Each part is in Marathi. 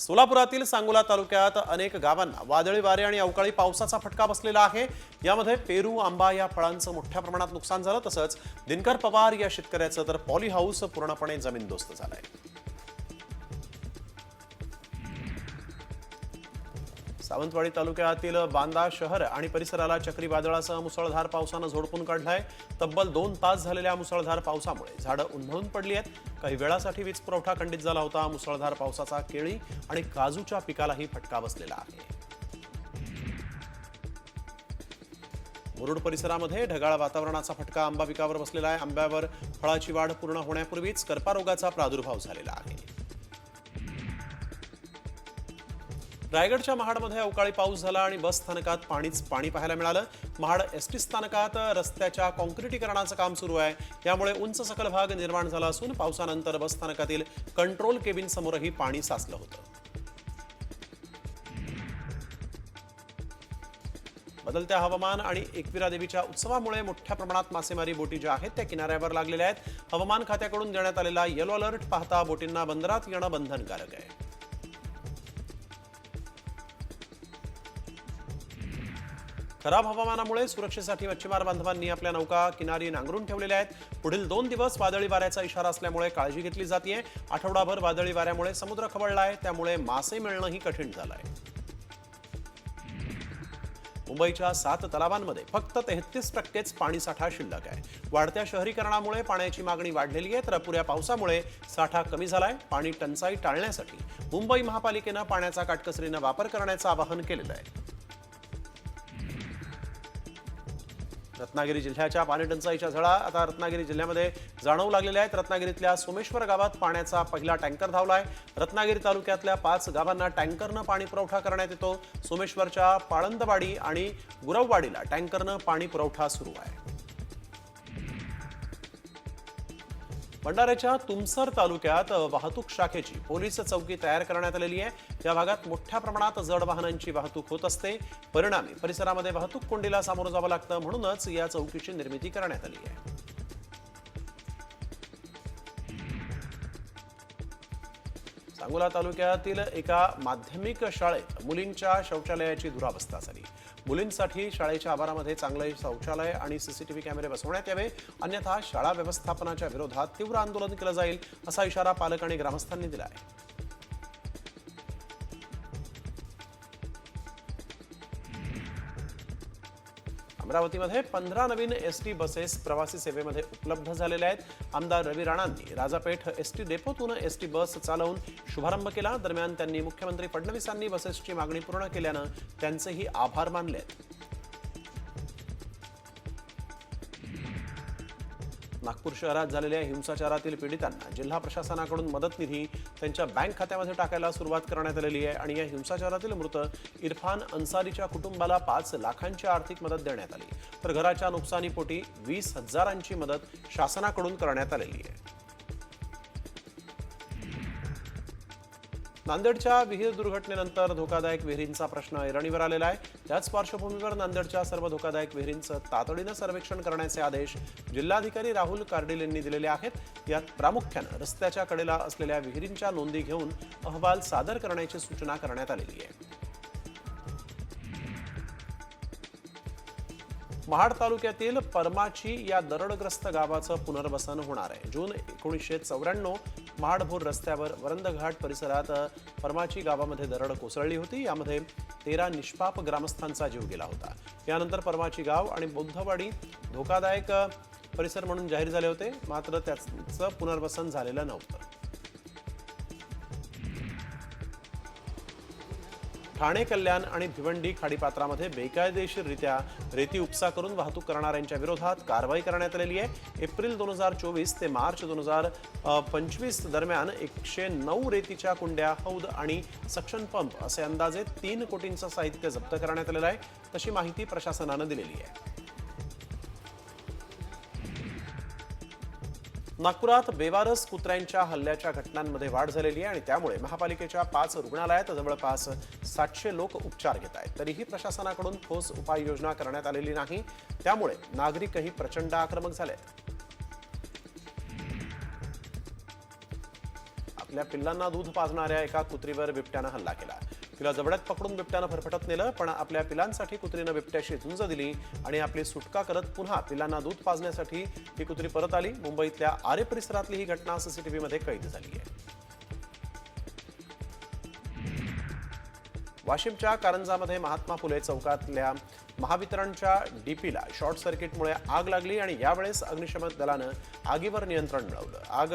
सोलापुरातील सांगोला तालुक्यात अनेक गावांना वादळी वारे आणि अवकाळी पावसाचा फटका बसलेला आहे. यामध्ये पेरू आंबा या फळांचं मोठ्या प्रमाणात नुकसान झालं. तसंच दिनकर पवार या शेतकऱ्याचं तर पॉली हाऊस पूर्णपणे जमीनदोस्त झालंय. सावंतवाडी तालुक्यातील बांदा शहर आणि परिसराला चक्रीवादळासह मुसळधार पावसानं झोडपून काढलाय. तब्बल दोन तास झालेल्या मुसळधार पावसामुळे झाडं उन्मळून पडली आहेत. काही वेळासाठी वीज पुरवठा खंडित झाला होता. मुसळधार पावसाचा केळी आणि काजूच्या पिकालाही फटका बसलेला आहे. मुरुड परिसरामध्ये ढगाळ वातावरणाचा फटका आंबा पिकावर बसलेला आहे. आंब्यावर फळाची वाढ पूर्ण होण्यापूर्वीच कर्पारोगाचा प्रादुर्भाव झालेला आहे. रायगडच्या महाडमध्ये अवकाळी पाऊस झाला आणि बस स्थानकात पाणीच पाणी पाहायला मिळालं. महाड एस टी स्थानकात रस्त्याच्या कॉन्क्रिटीकरणाचं काम सुरू आहे. यामुळे उंच सकल भाग निर्माण झाला असून पावसानंतर बस स्थानकातील कंट्रोल केबिन समोरही पाणी साचलं होतं. बदलत्या हवामान आणि एकविरा देवीच्या उत्सवामुळे मोठ्या प्रमाणात मासेमारी बोटी ज्या आहेत त्या किनाऱ्यावर लागलेल्या आहेत. हवामान खात्याकडून देण्यात आलेला येलो अलर्ट पाहता बोटींना बंदरात येणं बंधनकारक आहे. खराब हवामानामुळे सुरक्षेसाठी मच्छीमार बांधवांनी आपल्या नौका किनारी नांगरून ठेवलेल्या आहेत. पुढील दोन दिवस वादळी वाऱ्याचा इशारा असल्यामुळे काळजी घेतली जाते आठवडाभर वादळी वाऱ्यामुळे समुद्र खवळला आहे. त्यामुळे मासे मिळणंही कठीण झालं आहे मुंबईच्या सात तलावांमध्ये फक्त तेहतीस टक्केच पाणीसाठा शिल्लक आहे. वाढत्या शहरीकरणामुळे पाण्याची मागणी वाढलेली आहे. तर अपुऱ्या पावसामुळे साठा कमी झालाय. पाणी टंचाई टाळण्यासाठी मुंबई महापालिकेनं पाण्याचा काटकसरीनं वापर करण्याचं आवाहन केलेलं आहे. रत्नागिरी जिल्ह्याच्या पाणीटंचाईच्या झळा आता रत्नागिरी जिल्ह्यामध्ये जाणवू लागलेल्या आहेत. रत्नागिरीतल्या सोमेश्वर गावात पाण्याचा पहिला टँकर धावला आहे रत्नागिरी तालुक्यातल्या पाच गावांना टँकरनं पाणी पुरवठा करण्यात येतो. सोमेश्वरच्या पाळंदवाडी आणि गुरववाडीला टँकरनं पाणी पुरवठा सुरू आहे. भंडाऱ्याच्या तुमसर तालुक्यात वाहतूक शाखेची पोलीस चौकी तयार करण्यात आलेली आहे. या भागात मोठ्या प्रमाणात जड वाहनांची वाहतूक होत असते. परिणामी परिसरामध्ये वाहतूक कोंडीला सामोरं जावं लागतं म्हणूनच या चौकीची निर्मिती करण्यात आली आहे. सांगोला तालुक्यातील एका माध्यमिक शाळेत मुलींच्या शौचालयाची दुरावस्था झाली. मुलींसाठी शाळेच्या आवारामध्ये चांगले शौचालय आणि सीसीटीव्ही कॅमेरे बसवण्यात यावे. अन्यथा शाळा व्यवस्थापनाच्या विरोधात तीव्र आंदोलन केलं जाईल असा इशारा पालक आणि ग्रामस्थांनी दिला आहे अमरावतीमध्ये पंधरा नवीन एस टी बसेस प्रवासी सेवेमध्ये उपलब्ध झालेल्या आहेत. आमदार रवी राणांनी राजापेठ एस टी डेपोतून एस टी बस चालवून शुभारंभ केला. दरम्यान त्यांनी मुख्यमंत्री फडणवीसांनी बसेसची मागणी पूर्ण केल्यानं त्यांचेही आभार मानले आहेत. नागपूर शहरात झालेल्या हिंसाचारातील पीडितांना जिल्हा प्रशासनाकडून मदत निधी त्यांच्या बँक खात्यामध्ये टाकायला सुरुवात करण्यात आलेली आहे आणि या हिंसाचारातील मृत इरफान अन्सारीच्या कुटुंबाला पाच लाखांची आर्थिक मदत देण्यात आली. तर घराच्या नुकसानीपोटी वीस हजारांची मदत शासनाकडून करण्यात आलेली आहे. नांदेडच्या विहीर दुर्घटनेनंतर धोकादायक विहिरींचा प्रश्न ऐरणीवर आलेला आहे. त्याच पार्श्वभूमीवर नांदेडच्या सर्व धोकादायक विहिरींचं तातडीनं सर्वेक्षण करण्याचे आदेश जिल्हाधिकारी राहुल कार्डिल यांनी दिलेले आहेत. यात प्रामुख्यानं रस्त्याच्या कडेला असलेल्या विहिरींच्या नोंदी घेऊन अहवाल सादर करण्याची सूचना करण्यात आलेली आहे. महाड तालुक्यातील परमाची या दरडग्रस्त गावाचं पुनर्वसन होणार आहे. जून एकोणीसशे चौऱ्याण्णव महाडभोर रस्त्यावर वरंदघाट परिसरात परमाची गावामध्ये दरड कोसळली होती. यामध्ये तेरा निष्पाप ग्रामस्थांचा जीव गेला होता. यानंतर परमाची गाव आणि बुद्धवाडी धोकादायक परिसर म्हणून जाहीर झाले होते. मात्र त्याचं पुनर्वसन झालेलं नव्हतं. ठाणे कल्याण आणि भिवंडी खाडीपात्रामध्ये बेकायदेशीररित्या रेती उपसा करून वाहतूक करणाऱ्यांच्या विरोधात कारवाई करण्यात आलेली आहे. एप्रिल दोन हजार चोवीस ते मार्च दोन हजार पंचवीस दरम्यान एकशे नऊ रेतीच्या कुंड्या हौद आणि सक्शन पंप असे अंदाजे तीन कोटींचं साहित्य जप्त करण्यात आलेलं आहे. तशी माहिती प्रशासनानं दिलेली आहे. नागपुरात बेवारस कुत्र्यांच्या हल्ल्याच्या घटनांमध्ये वाढ झालेली आहे आणि त्यामुळे महापालिकेच्या पाच रुग्णालयात जवळपास सातशे लोक उपचार घेत आहेत. तरीही प्रशासनाकडून ठोस उपाययोजना करण्यात आलेली नाही. त्यामुळे नागरिकही प्रचंड आक्रमक झाले आपल्या पिल्लांना दूध पाजणाऱ्या एका कुत्रीवर बिबट्यानं हल्ला केला. तिला जबड्यात पकडून बिबट्यानं फरफटत नेलं पण आपल्या पिलांसाठी कुत्रीनं बिबट्याशी झुंज दिली आणि आपली सुटका करत पुन्हा पिलांना दूध पाजण्यासाठी ही कुत्री परत आली. मुंबईतल्या आरे परिसरातली ही घटना सीसीटीव्हीमध्ये कैद झाली आहे. वाशिमच्या कारंजामध्ये महात्मा फुले चौकातल्या महावितरणच्या डीपीला शॉर्ट सर्किटमुळे आग लागली आणि यावेळेस अग्निशमन दलानं आगीवर नियंत्रण मिळवलं. आग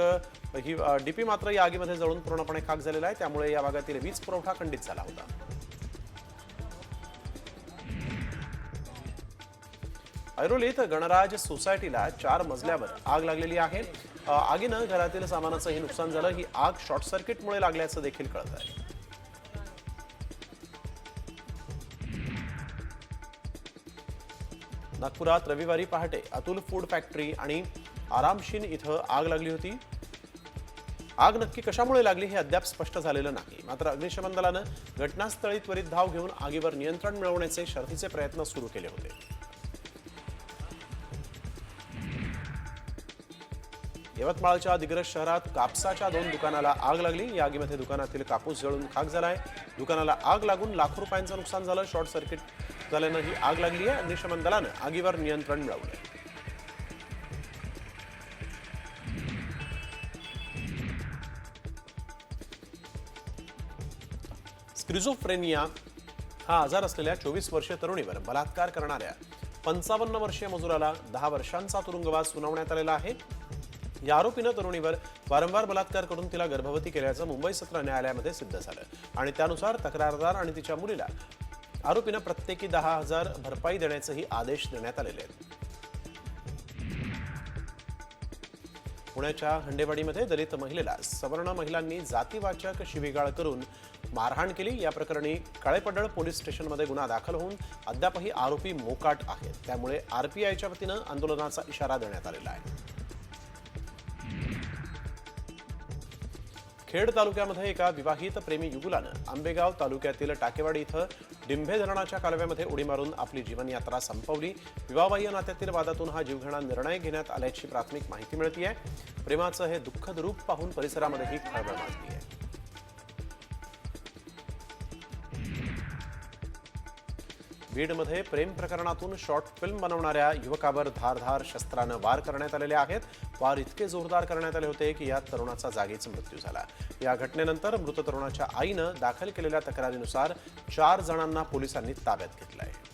ही डीपी मात्र या आगीमध्ये जळून पूर्णपणे खाक झालेला आहे. त्यामुळे या भागातील वीज पुरवठा खंडित झाला होता. ऐरोलीत गणराज सोसायटीला चार मजल्यावर आग लागलेली आहे. आगीनं घरातील सामानाचंही नुकसान झालं. ही आग शॉर्ट सर्किटमुळे लागल्याचं देखील कळत आहे. नागपुरात रविवारी पहाटे अतुल फूड फॅक्टरी आणि आरामशीन इथं आग लागली होती. आग नक्की कशामुळे लागली हे अद्याप स्पष्ट झालेलं नाही. मात्र अग्निशमन दलानं घटनास्थळी त्वरित धाव घेऊन आगीवर नियंत्रण मिळवण्याचे शर्थीचे प्रयत्न सुरू केले होते. यवतमाळच्या दिग्रस शहरात कापसाच्या दोन दुकानाला आग लागली. या आगीमध्ये दुकानातील कापूस जळून खाक झालाय. दुकानाला आग लागून लाखो रुपयांचं नुकसान झालं. शॉर्ट सर्किट झाल्यानं ही आग लागली आहे. अग्निशमन दलानं आगीवर नियंत्रण मिळवलं स्क्रिझोफ्रेनिया हा आजार असलेल्या चोवीस वर्षीय तरुणीवर बलात्कार करणाऱ्या पंचावन्न वर्षीय मजुराला दहा वर्षांचा तुरुंगवास सुनावण्यात आलेला आहे. या आरोपीनं तरुणीवर वारंवार बलात्कार करून तिला गर्भवती केल्याचं मुंबई सत्र न्यायालयामध्ये सिद्ध झालं. आणि त्यानुसार तक्रारदार आणि तिच्या मुलीला आरोपीनं प्रत्येकी दहा हजार भरपाई देण्याचेही आदेश देण्यात आलेले आहेत. पुण्याच्या हंडेवाडीमध्ये दलित महिलेला सवर्ण महिलांनी जातीवाचक शिवीगाळ करून मारहाण केली. या प्रकरणी काळेपडळ पोलीस स्टेशनमध्ये गुन्हा दाखल होऊन अद्यापही आरोपी मोकाट आहेत. त्यामुळे आरपीआयच्या वतीनं आंदोलनाचा इशारा देण्यात आलेला आहे. खेड तालुक्यामध्ये एका विवाहित प्रेमी युगुलानं आंबेगाव तालुक्यातील टाकेवाडी इथं डिंभे धरणाच्या कालव्यामध्ये उडी मारून आपली जीवनयात्रा संपवली. विवाहबाह्य नात्यातील वादातून हा जीवघेणा निर्णय घेण्यात आल्याची प्राथमिक माहिती मिळते प्रेमाचं हे दुःखद रूप पाहून परिसरामध्येही खळबळ माजली आहे बीडमध्ये प्रेम प्रकरणातून शॉर्ट फिल्म बनवणाऱ्या युवकावर धारधार शस्त्रानं वार करण्यात आलेले आहेत. वार इतके जोरदार करण्यात आले होते की यात तरुणाचा जागीच मृत्यू झाला. या घटनेनंतर मृत तरुणाच्या आईनं दाखल केलेल्या तक्रारीनुसार चार जणांना पोलिसांनी ताब्यात घेतलं आहे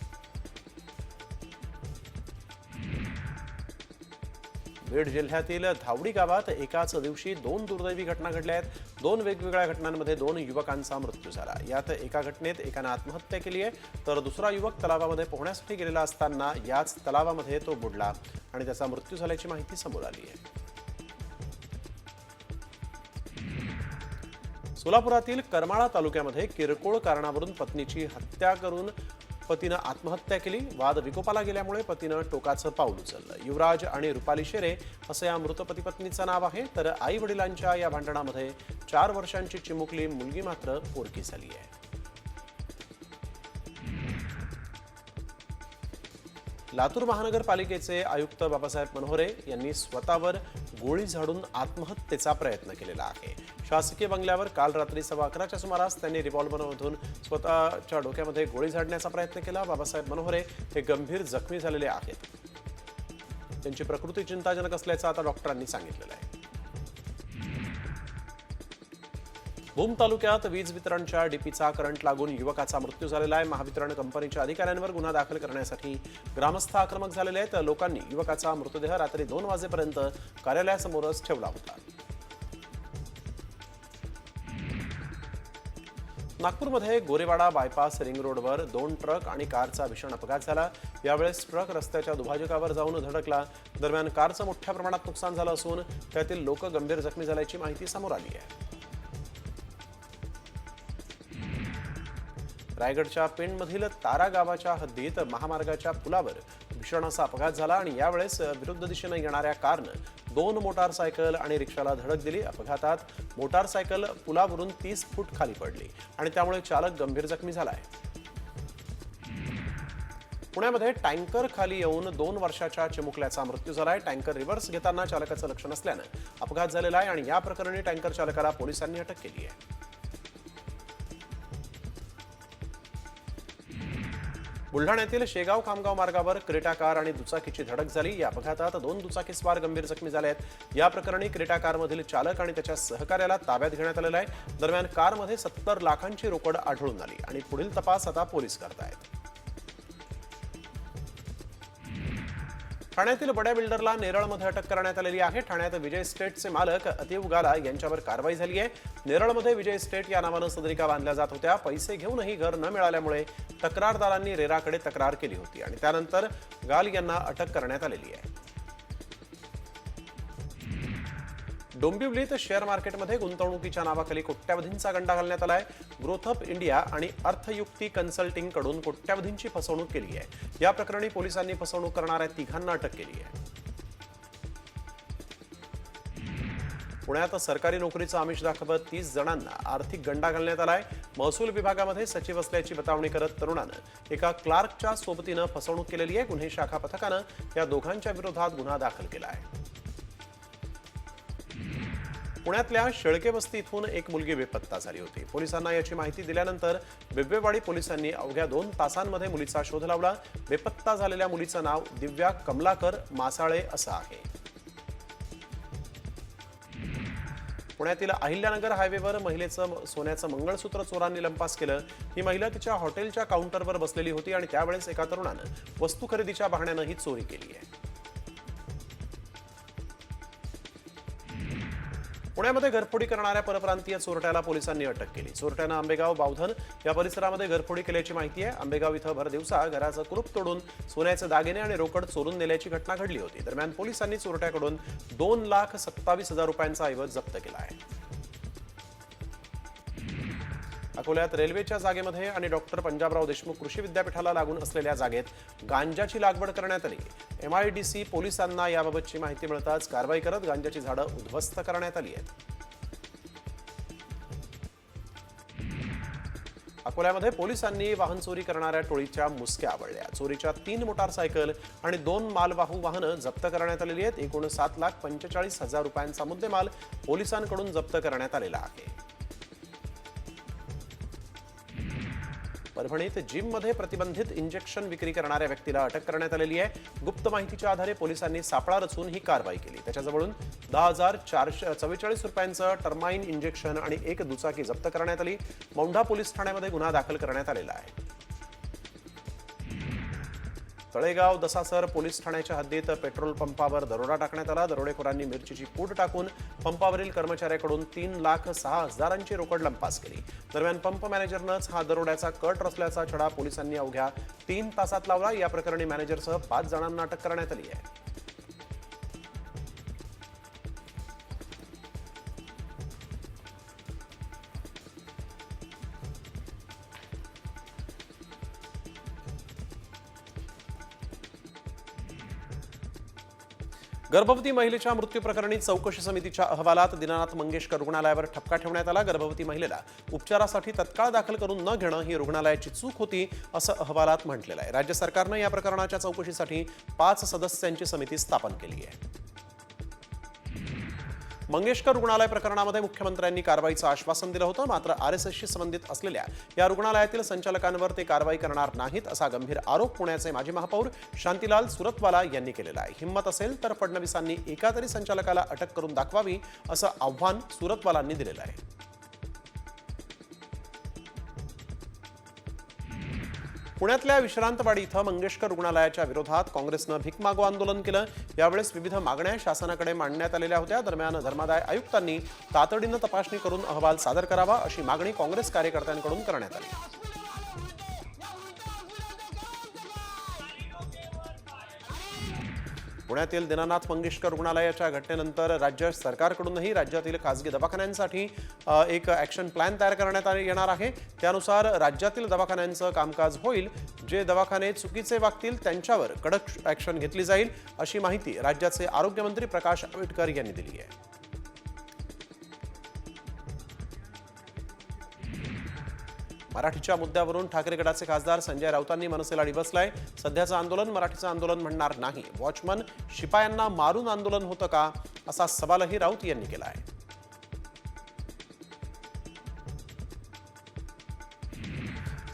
बीड जिल्ह्यातील धावडी गावात एकाच दिवशी दोन दुर्दैवी घटना घडल्या आहेत. दोन वेगवेगळ्या घटनांमध्ये दोन युवकांचा मृत्यू झाला. यात एका घटनेत एकानं आत्महत्या केली आहे तर दुसरा युवक तलावामध्ये पोहण्यासाठी गेलेला असताना याच तलावामध्ये तो बुडला आणि त्याचा मृत्यू झाल्याची माहिती समोर आली आहे. सोलापुरातील करमाळा तालुक्यामध्ये किरकोळ कारणावरून पत्नीची हत्या करून पतीनं आत्महत्या केली. वाद विकोपाला गेल्यामुळे पतीनं टोकाचं पाऊल उचललं. युवराज आणि रुपाली शेरे असं या मृत पती पत्नीचं नाव आहे. तर आई वडिलांच्या या भांडणामध्ये चार वर्षांची चिमुकली मुलगी मात्र पोरकी झाली आहे. लातूर महानगरपालिकेचे आयुक्त बाबासाहेब मनोहरे यांनी स्वतःवर गोळी झाडून आत्महत्येचा प्रयत्न केलेला आहे. शासकीय बंगल्यावर काल रात्री सव्वा अकराच्या सुमारास त्यांनी रिव्हॉल्व्हरमधून स्वतःच्या डोक्यामध्ये गोळी झाडण्याचा प्रयत्न केला. बाबासाहेब मनोहरे हे गंभीर जखमी झालेले आहेत. त्यांची प्रकृती चिंताजनक असल्याचं आता डॉक्टरांनी सांगितलेलं आहे. भूम तालुक्यात वीज वितरणच्या डीपीचा करंट लागून युवकाचा मृत्यू झालेला आहे. महावितरण कंपनीच्या अधिकाऱ्यांवर गुन्हा दाखल करण्यासाठी ग्रामस्थ आक्रमक झालेले आहेत. लोकांनी युवकाचा मृतदेह रात्री दोन वाजेपर्यंत कार्यालयासमोरच ठेवला होता. नागपूरमध्ये गोरेवाडा बायपास रिंग रोडवर दोन ट्रक आणि कारचा भीषण अपघात झाला. यावेळेस ट्रक रस्त्याच्या दुभाजकावर जाऊन धडकला. दरम्यान कारचं मोठ्या प्रमाणात नुकसान झालं असून त्यातील लोक गंभीर जखमी झाल्याची माहिती समोर आली आहे. रायगडच्या पेणमधील तारा गावाच्या हद्दीत महामार्गाच्या पुलावर भीषण असा अपघात झाला आणि यावेळेस विरुद्ध दिशेनं येणाऱ्या कारनं दोन मोटारसायकल आणि रिक्षाला धडक दिली. अपघातात मोटारसायकल पुलावरून तीस फूट खाली पडली आणि त्यामुळे चालक गंभीर जखमी झाला आहे. पुण्यामध्ये टँकर खाली येऊन दोन वर्षाच्या चिमुकल्याचा मृत्यू झालाय. टँकर रिव्हर्स घेताना चालकाचं लक्ष नसल्यानं अपघात झालेला आहे आणि या प्रकरणी टँकर चालकाला पोलिसांनी अटक केली आहे. बुलढाण्यातील शेगाव खामगाव मार्गावर क्रेटा कार आणि दुचाकीची धडक झाली. या अपघातात दोन दुचाकीस्वार गंभीर जखमी झाले आहेत. या प्रकरणी क्रेटा कारमधील चालक आणि त्याच्या सहकार्याला ताब्यात घेण्यात आलेला आहे. दरम्यान कारमध्ये सत्तर लाखांची रोकड आढळून आली आणि पुढील तपास आता पोलीस करतायत. ठाण्यातील बड्या बिल्डरला नेरळमध्ये अटक करण्यात आलेली आहे. ठाण्यात विजय इस्टेटचे मालक अतिव गाला यांच्यावर कारवाई झाली आहे. नेरळमध्ये विजय इस्टेट या नावानं सदरिका बांधल्या जात होत्या. पैसे घेऊनही घर न मिळाल्यामुळे तक्रारदारांनी रेराकडे तक्रार केली होती आणि त्यानंतर गाल यांना अटक करण्यात आलेली आहे. डोंबिवलीत शेअर मार्केटमध्ये गुंतवणुकीच्या नावाखाली कोट्यावधींचा गंडा घालण्यात आलाय. ग्रोथअप इंडिया आणि अर्थयुक्ती कन्सल्टिंगकडून कोट्यावधींची फसवणूक केली आहे या प्रकरणी पोलिसांनी फसवणूक करणाऱ्या तिघांना अटक केली आहे पुण्यात सरकारी नोकरीचं आमिष दाखवत तीस जणांना आर्थिक गंडा घालण्यात आलाय. महसूल विभागामध्ये सचिव असल्याची बतावणी करत तरुणानं एका क्लार्कच्या सोबतीनं फसवणूक केलेली आहे गुन्हे शाखा पथकानं. या दोघांच्या विरोधात गुन्हा दाखल केला आहे पुण्यातल्या शेळके वस्ती इथून एक मुलगी बेपत्ता झाली होती. पोलिसांना याची माहिती दिल्यानंतर बिब्वेवाडी पोलिसांनी अवघ्या दोन तासांमध्ये मुलीचा शोध लावला. बेपत्ता झालेल्या मुलीचं नाव दिव्या कमलाकर मासाळे असं आहे. पुण्यातील अहिल्यानगर हायवेवर महिलेचं सोन्याचं मंगळसूत्र चोरांनी लंपास केलं. ही महिला तिच्या हॉटेलच्या काउंटरवर बसलेली होती आणि त्यावेळेस एका तरुणानं वस्तू खरेदीच्या बहाण्यानं ही चोरी केली आहे. पुण्यामध्ये घरफोडी करणाऱ्या परप्रांतीय चोरट्याला पोलिसांनी अटक केली. चोरट्यानं आंबेगाव बावधन या परिसरामध्ये घरफोडी केल्याची माहिती आहे. आंबेगाव इथं भर दिवसा घराचं कुरूप तोडून सोन्याचे दागिने आणि रोकड चोरून नेल्याची घटना घडली होती. दरम्यान पोलिसांनी चोरट्याकडून दोन लाख सत्तावीस हजार रुपयांचा ऐवज जप्त केला आहे. अकोल्यात रेल्वेच्या जागेमध्ये आणि डॉक्टर पंजाबराव देशमुख कृषी विद्यापीठाला लागून असलेल्या जागेत गांजाची लागवड करण्यात आली. एमआयडीसी पोलिसांना याबाबतची माहिती मिळताच कारवाई करत गांजाची झाडं उद्ध्वस्त करण्यात आली आहेत. अकोल्यामध्ये पोलिसांनी वाहन चोरी करणाऱ्या टोळीच्या मुसक्या आवळल्या. चोरीच्या तीन मोटारसायकल आणि दोन मालवाहू वाहनं जप्त करण्यात आलेली आहेत. एकूण सात लाख पंचेचाळीस हजार रुपयांचा मुद्देमाल पोलिसांकडून जप्त करण्यात आलेला आहे. परभणीत जिममध्ये प्रतिबंधित इंजेक्शन विक्री करणाऱ्या व्यक्तीला अटक करण्यात आलेली आहे. गुप्त माहितीच्या आधारे पोलिसांनी सापळा रचून ही कारवाई केली. त्याच्याजवळून दहा हजार चारशे चव्वेचाळीस रुपयांचं टर्माइन इंजेक्शन आणि एक दुचाकी जप्त करण्यात आली. मौंढा पोलीस ठाण्यामध्ये गुन्हा दाखल करण्यात आलेला आहे. तळेगाव दसासर पोलीस ठाण्याच्या हद्दीत पेट्रोल पंपावर दरोडा टाकण्यात आला. दरोडेखोरांनी मिरचीची पूड टाकून पंपावरील कर्मचाऱ्याकडून तीन लाख सहा हजारांची रोकड लंपास केली. दरम्यान पंप मॅनेजरनंच हा दरोड्याचा कट रचल्याचा छडा पोलिसांनी अवघ्या तीन तासात लावला. या प्रकरणी मॅनेजरसह पाच जणांना अटक करण्यात आली आहे. गर्भवती महिलेच्या मृत्यू प्रकरणी चौकशी समितीच्या अहवालात दिनानाथ मंगेशकर रुग्णालयावर ठपका ठेवण्यात आला. गर्भवती महिलेला उपचारासाठी तत्काळ दाखल करून न घेणं ही रुग्णालयाची चूक होती असं अहवालात म्हटलेलं आहे. राज्य सरकारनं या प्रकरणाच्या चौकशीसाठी पाच सदस्यांची समिती स्थापन केली आहे. मंगेशकर रुग्णालय प्रकरणामध्ये मुख्यमंत्र्यांनी कारवाईचं आश्वासन दिलं होतं मात्र आर एस एसशी संबंधित असलेल्या या रुग्णालयातील संचालकांवर ते कारवाई करणार नाहीत असा गंभीर आरोप पुण्याचे माजी महापौर शांतीलाल सुरतवाला यांनी केलेला आहे. हिंमत असेल तर फडणवीसांनी एका तरी संचालकाला अटक करून दाखवावी असं आव्हान सुरतवालांनी दिलेलं आहे. पुण्यातल्या विश्रांतवाडी इथं मंगेशकर रुग्णालयाच्या विरोधात काँग्रेसनं भीक मागो आंदोलन केलं. यावेळेस विविध मागण्या शासनाकडे मांडण्यात आलेल्या होत्या. दरम्यान धर्मादाय आयुक्तांनी तातडीनं तपासणी करून अहवाल सादर करावा अशी मागणी काँग्रेस कार्यकर्त्यांकडून करण्यात आली. पुण्यातील दीनानाथ मंगेशकर रुग्णालयाच्या घटनेनंतर राज्य सरकारकडूनही राज्यातील खासगी दवाखान्यांसाठी एक ॲक्शन प्लॅन तयार करण्यात आले- येणार आहे. त्यानुसार राज्यातील दवाखान्यांचं कामकाज होईल. जे दवाखाने चुकीचे वागतील त्यांच्यावर कडक ॲक्शन घेतली जाईल अशी माहिती राज्याचे आरोग्यमंत्री प्रकाश आंबेडकर यांनी दिली आहे. मराठीच्या मुद्द्यावरून ठाकरे गटाचे खासदार संजय राऊतांनी मनसेला डिवसलाय सध्याचं आंदोलन मराठीचं आंदोलन म्हणणार नाही. वॉचमन शिपायांना मारून आंदोलन होतं का? असा सवालही राऊत यांनी केला आहे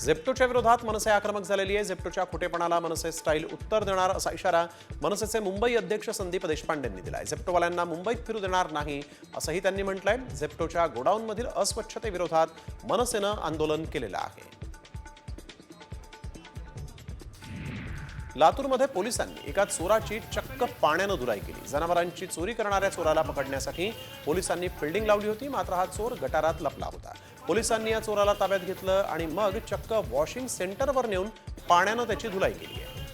झेप्टोच्या विरोधात मनसे आक्रमक झालेली आहे. झेप्टोच्या खोटेपणाला मनसे स्टाईल उत्तर देणार असा इशारा मनसेचे मुंबई अध्यक्ष संदीप देशपांडेंनी दिलाय. झेप्टोवाल्यांना मुंबईत फिरू देणार नाही असंही त्यांनी म्हटलंय. झेप्टोच्या गोडाऊनमधील अस्वच्छतेविरोधात मनसेनं आंदोलन केलेलं आहे. लातूरमध्ये पोलिसांनी एका चोराची चक्क पाण्यानं धुलाई केली. जनावरांची चोरी करणाऱ्या चोराला पकडण्यासाठी पोलिसांनी फिल्डिंग लावली होती मात्र हा चोर गटारात लपला होता. पोलिसांनी या चोराला ताब्यात घेतलं आणि मग चक्क वॉशिंग सेंटरवर नेऊन पाण्यानं त्याची धुलाई केली आहे.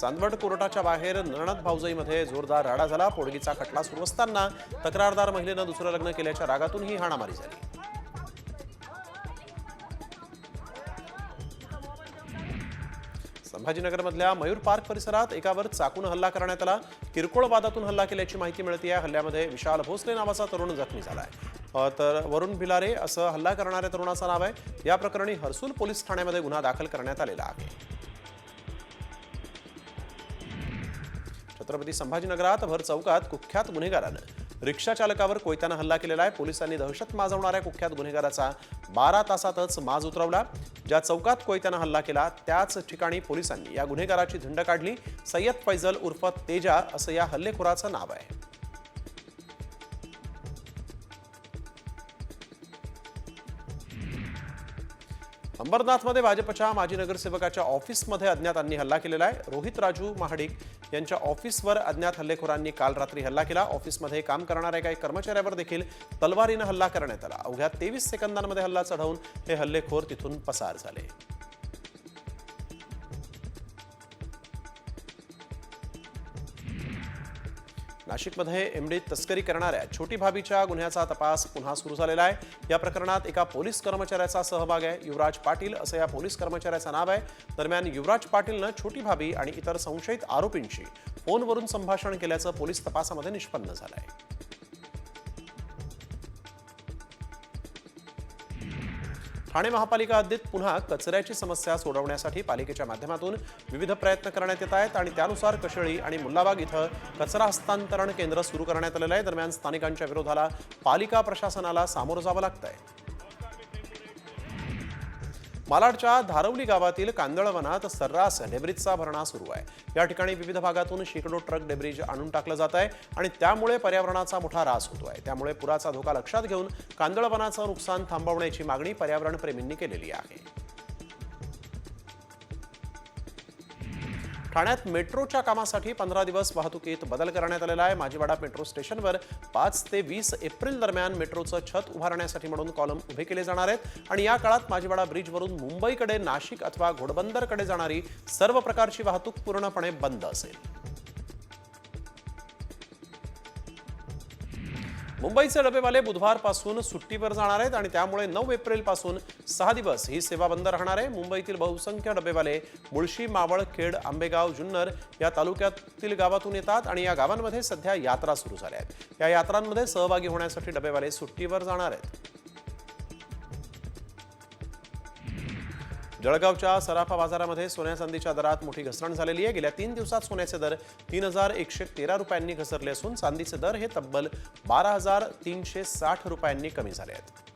चांदवड कोर्टाच्या बाहेर नणद भाऊजाईमध्ये जोरदार राडा झाला. पोडगीचा खटला सुरू असताना तक्रारदार महिलेनं दुसरं लग्न केल्याच्या रागातून ही हाणामारी झाली. संभाजीनगरमधल्या मयूर पार्क परिसरात एकावर चाकून हल्ला करण्यात आला. किरकोळ वादातून हल्ला केल्याची माहिती मिळते. या हल्ल्यामध्ये विशाल भोसले नावाचा तरुण जखमी झालाय. आहे तर वरुण भिलारे असं हल्ला करणाऱ्या तरुणाचं नाव आहे. या प्रकरणी हर्सूल पोलीस ठाण्यामध्ये गुन्हा दाखल करण्यात आलेला आहे. छत्रपती संभाजीनगरात भर चौकात कुख्यात गुन्हेगारानं रिक्षा चालकावर कोयत्यानं हल्ला केलेला आहे. पोलिसांनी दहशत माजवणाऱ्या कुख्यात गुन्हेगाराचा बारा तासातच माज उतरवला. ज्या चौकात कोयत्यानं हल्ला केला त्याच ठिकाणी पोलिसांनी या गुन्हेगाराची झुंड काढली. सय्यद फैजल उर्फ तेजा असं या हल्लेखोराचं नाव आहे. अंबरनाथमध्ये भाजपच्या माजी नगरसेवकाच्या ऑफिसमध्ये अज्ञातांनी हल्ला केलेला आहे. रोहित राजू महाडिक यांच्या ऑफिसवर अज्ञात हल्लेखोरांनी काल रात्री हल्ला केला. ऑफिसमध्ये काम करणाऱ्या काही कर्मचाऱ्यावर देखील तलवारीनं हल्ला करण्यात आला. अवघ्या तेवीस सेकंदांमध्ये हल्ला चढवून हे हल्लेखोर तिथून पसार झाले. नाशिकमध्ये एमडी तस्करी करणाऱ्या छोटी भाभीच्या गुन्ह्याचा तपास पुन्हा सुरू झालेला आहे. या प्रकरणात एका पोलीस कर्मचाऱ्याचा सहभाग आहे. युवराज पाटील असं या पोलीस कर्मचाऱ्याचं नाव आहे. दरम्यान युवराज पाटीलनं छोटी भाभी आणि इतर संशयित आरोपींशी फोनवरून संभाषण केल्याचं पोलीस तपासामध्ये निष्पन्न झालं आहे ठाणे महापालिका हद्दीत पुन्हा कचऱ्याची समस्या सोडवण्यासाठी पालिकेच्या माध्यमातून विविध प्रयत्न करण्यात येत आहेत आणि त्यानुसार कशेळी आणि मुल्लाबाग इथं कचरा हस्तांतरण केंद्र सुरू करण्यात आलेलं आहे. दरम्यान स्थानिकांच्या विरोधाला पालिका प्रशासनाला सामोरं जावं लागत आहे मालाडच्या धारवली गावातील कांदळवनात सर्रास डेब्रिजचा भरणा सुरू आहे. या ठिकाणी विविध भागातून शेकडो ट्रक डेब्रिज आणून टाकलं जात आहे आणि त्यामुळे पर्यावरणाचा मोठा ऱ्हास होतो आहे त्यामुळे पुराचा धोका लक्षात घेऊन कांदळवनाचं नुकसान थांबवण्याची मागणी पर्यावरणप्रेमींनी केलेली आहे. ठाण्यात मेट्रोच्या कामासाठी पंधरा दिवस वाहतुकीत बदल करण्यात आलेला आहे. माजीवाडा मेट्रो स्टेशनवर पाच ते वीस एप्रिल दरम्यान मेट्रोचं छत उभारण्यासाठी म्हणून कॉलम उभे केले जाणार आहेत. आणि या काळात माजीवाडा ब्रिजवरून मुंबईकडे नाशिक अथवा घोडबंदरकडे जाणारी सर्व प्रकारची वाहतूक पूर्णपणे बंद असेल. मुंबईचे डबेवाले बुधवारपासून सुट्टीवर जाणार आहेत आणि त्यामुळे नऊ एप्रिलपासून सहा दिवस ही सेवा बंद राहणार आहे. मुंबईतील बहुसंख्य डबेवाले मुळशी मावळ खेड आंबेगाव जुन्नर या तालुक्यातील गावातून येतात आणि या गावांमध्ये सध्या यात्रा सुरू झाल्या आहेत. या यात्रांमध्ये सहभागी होण्यासाठी डबेवाले सुट्टीवर जाणार आहेत. जळगावच्या सराफा बाजारामध्ये सोन्या चांदीच्या दरात मोठी घसरण झालेली आहे. गेल्या तीन दिवसात सोन्याचे दर तीन हजार एकशे तेरा रुपयांनी घसरले असून चांदीचे दर हे तब्बल बारा हजार तीनशे साठ रुपयांनी कमी झाले आहेत.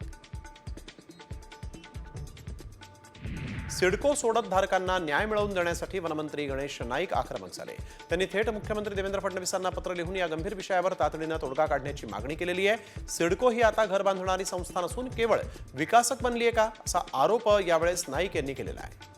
सिडको सोडत धारकांना न्याय मिळवून देण्यासाठी वनमंत्री गणेश नाईक आक्रमक झाले. त्यांनी थेट मुख्यमंत्री देवेंद्र फडणवीसांना पत्र लिहून या गंभीर विषयावर तातडीनं तोडगा काढण्याची मागणी केलेली आहे. सिडको ही आता घर बांधणारी संस्था नसून केवळ विकासक बनली आहे का असा आरोप यावेळेस नाईक यांनी केलेला आहे.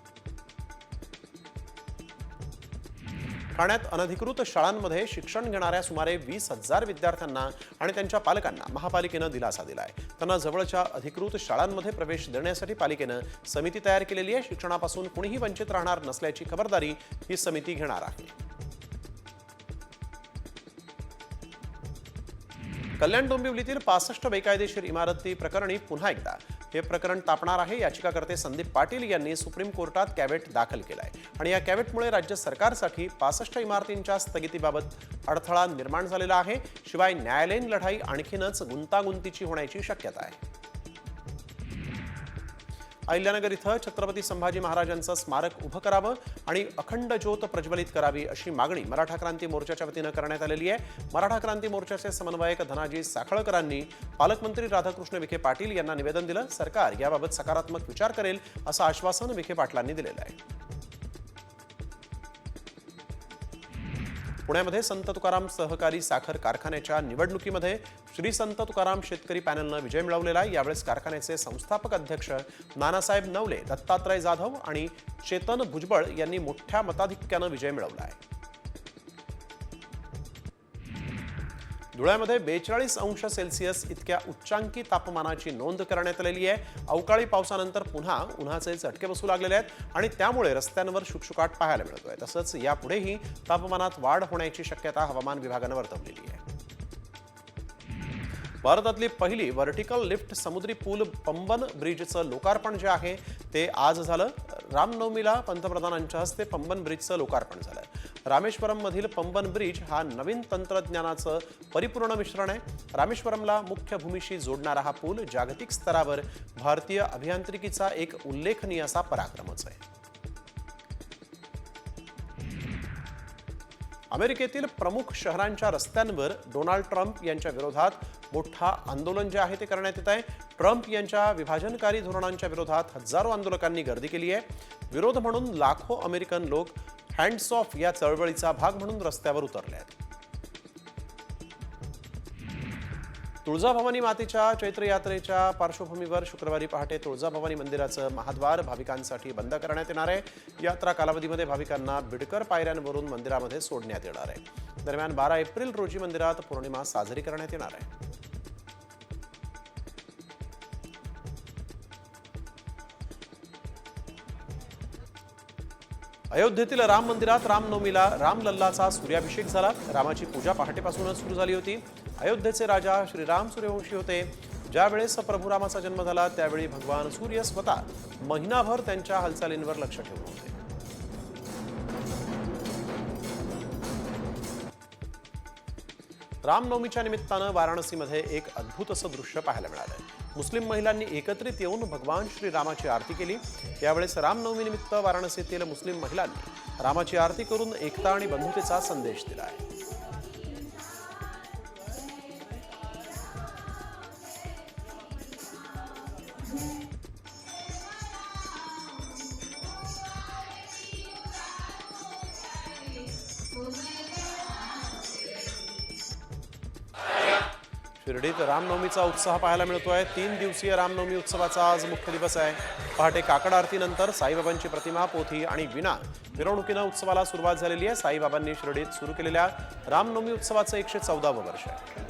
ठाण्यात अनधिकृत शाळांमध्ये शिक्षण घेणाऱ्या सुमारे वीस हजार विद्यार्थ्यांना आणि त्यांच्या पालकांना महापालिकेनं दिलासा दिलाय. त्यांना जवळच्या अधिकृत शाळांमध्ये प्रवेश देण्यासाठी पालिकेनं समिती तयार केलेली आहे. शिक्षणापासून कुणीही वंचित राहणार नसल्याची खबरदारी ही समिती घेणार आहे. कल्याण डोंबिवलीतील पासष्ट बेकायदेशीर इमारती प्रकरणी पुन्हा एकदा हे प्रकरण तापणार आहे. याचिकाकर्ते संदीप पाटील यांनी सुप्रीम कोर्टात कॅवेट दाखल केलाय. आणि या कॅवेटमुळे राज्य सरकारसाठी पासष्ट इमारतींच्या स्थगितीबाबत अडथळा निर्माण झालेला आहे. शिवाय न्यायालयीन लढाई आणखीनच गुंतागुंतीची होण्याची शक्यता आहे. अहिल्यानगर इथं छत्रपती संभाजी महाराजांचं स्मारक उभं करावं आणि अखंड ज्योत प्रज्वलित करावी अशी मागणी मराठा क्रांती मोर्चाच्या वतीनं करण्यात आलेली आहे. मराठा क्रांती मोर्चाचे समन्वयक धनाजी साखळकरांनी पालकमंत्री राधाकृष्ण विखे पाटील यांना निवेदन दिलं. सरकार याबाबत सकारात्मक विचार करेल असं आश्वासन विखे पाटलांनी दिलेलं आहे. पुण्यामध्ये संत तुकाराम सहकारी साखर कारखान्याच्या निवडणुकीमध्ये श्री संत तुकाराम शेतकरी पॅनलनं विजय मिळवलेला आहे. यावेळेस कारखान्याचे संस्थापक अध्यक्ष नानासाहेब नवले दत्तात्रय जाधव आणि चेतन भुजबळ यांनी मोठ्या मताधिक्यानं विजय मिळवला आहे. धुळ्यामध्ये बेचाळीस अंश सेल्सिअस इतक्या उच्चांकी तापमानाची नोंद करण्यात आलेली आहे. अवकाळी पावसानंतर पुन्हा उन्हाचे झटके बसू लागलेले आहेत आणि त्यामुळे रस्त्यांवर शुकशुकाट पाहायला मिळतोय. तसंच यापुढेही तापमानात वाढ होण्याची शक्यता हवामान विभागानं वर्तवलेली आहे. भारतातली पहिली व्हर्टिकल लिफ्ट समुद्री पूल पंबन ब्रिजचं लोकार्पण जे आहे ते आज झालं. रामनवमीला पंतप्रधानांच्या हस्ते पंबन ब्रिजचं लोकार्पण झालं. रामेश्वरममधील पंबन ब्रिज हा नवीन तंत्रज्ञानाचं परिपूर्ण मिश्रण आहे. रामेश्वरमला मुख्य भूमीशी जोडणारा हा पूल जागतिक स्तरावर भारतीय अभियांत्रिकीचा एक उल्लेखनीय असा पराक्रमच आहे. अमेरिकेतील प्रमुख शहरांच्या रस्त्यांवर डोनाल्ड ट्रम्प यांच्या विरोधात मोठा आंदोलन जे आहे ते करण्यात येत आहे. ट्रम्प यांच्या विभाजनकारी धोरणांच्या विरोधात हजारो आंदोलकांनी गर्दी केली आहे. विरोध म्हणून लाखो अमेरिकन लोक हँड्स ऑफ या चळवळीचा भाग म्हणून रस्त्यावर उतरले आहेत. तुळजाभवानी मातेच्या चैत्र यात्रेच्या पार्श्वभूमीवर शुक्रवारी पहाटे तुळजाभवानी मंदिराचं महाद्वार भाविकांसाठी बंद करण्यात येणार आहे. यात्रा कालावधीमध्ये भाविकांना बिडकर पायऱ्यांवरून मंदिरामध्ये सोडण्यात येणार आहे. दरम्यान बारा एप्रिल रोजी मंदिरात पौर्णिमा साजरी करण्यात येणार आहे. अयोध्येतील राम मंदिरात रामनवमीला रामलल्लाचा सूर्याभिषेक झाला. रामाची पूजा पहाटेपासूनच सुरू झाली होती. अयोध्येचे राजा श्रीराम सूर्यवंशी होते. ज्यावेळेस प्रभू रामाचा जन्म झाला त्यावेळी भगवान सूर्य स्वतः महिनाभर त्यांच्या हालचालींवर लक्ष ठेवून होते. रामनवमीच्या निमित्तानं वाराणसीमध्ये एक अद्भुत असं दृश्य पाहायला मिळालं. मुस्लिम महिलांनी एकत्रित येऊन भगवान श्रीरामाची आरती केली. यावेळेस रामनवमीनिमित्त वाराणसीतील मुस्लिम महिलांनी रामाची आरती करून एकता आणि बंधुतेचा संदेश दिला आहे. रामनवमीचा उत्साह पाहायला मिळतोय. तीन दिवसीय रामनवमी उत्सवाचा आज मुख्य दिवस आहे. पहाटे काकड आरतीनंतर साईबाबांची प्रतिमा पोथी आणि विना मिरवणुकीनं उत्सवाला सुरुवात झालेली आहे. साईबाबांनी शिर्डीत सुरू केलेल्या रामनवमी उत्सवाचं एकशे चौदावं वर्ष आहे.